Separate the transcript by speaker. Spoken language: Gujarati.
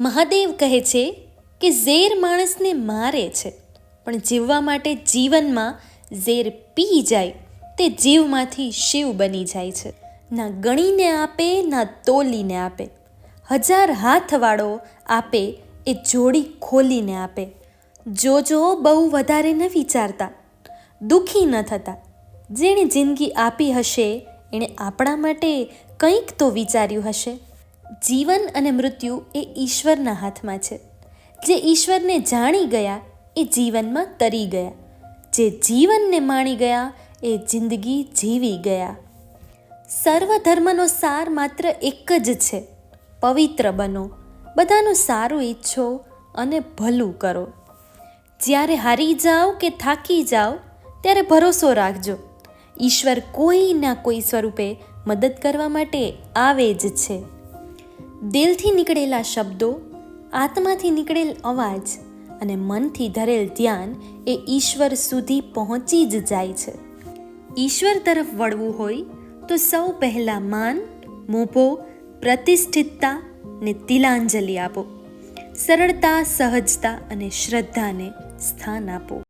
Speaker 1: મહાદેવ કહે છે કે ઝેર માણસને મારે છે, પણ જીવવા માટે જીવનમાં ઝેર પી જાય તે જીવમાંથી શિવ બની જાય છે. ના ગણીને આપે, ના તોલીને આપે. હજાર હાથવાળો આપે, એ જોડી ખોલીને આપે. જોજો બહુ વધારે ન વિચારતા, દુઃખી ન થતા. જેણે જિંદગી આપી હશે, એણે આપણા માટે કંઈક તો વિચાર્યું હશે. જીવન અને મૃત્યુ એ ઈશ્વરના હાથમાં છે. જે ઈશ્વરને જાણી ગયા, એ જીવનમાં તરી ગયા. જે જીવનને માણી ગયા, એ જિંદગી જીવી ગયા. સર્વ ધર્મનો સાર માત્ર એક જ છે. પવિત્ર બનો, બધાનું સારું ઈચ્છો અને ભલું કરો. જ્યારે હારી જાઓ કે થાકી જાઓ, ત્યારે ભરોસો રાખજો. ઈશ્વર કોઈના કોઈ સ્વરૂપે મદદ કરવા માટે આવે જ છે. દિલથી નીકળેલા શબ્દો, આત્માથી નીકળેલ અવાજ અને મનથી ધરેલ ધ્યાન એ ઈશ્વર સુધી પહોંચી જ જાય છે. ઈશ્વર તરફ વળવું હોય તો સૌ પહેલાં માન, મોભો, પ્રતિષ્ઠિતતા ને તિલાંજલિ આપો. સરળતા, સહજતા અને શ્રદ્ધાને સ્થાન આપો.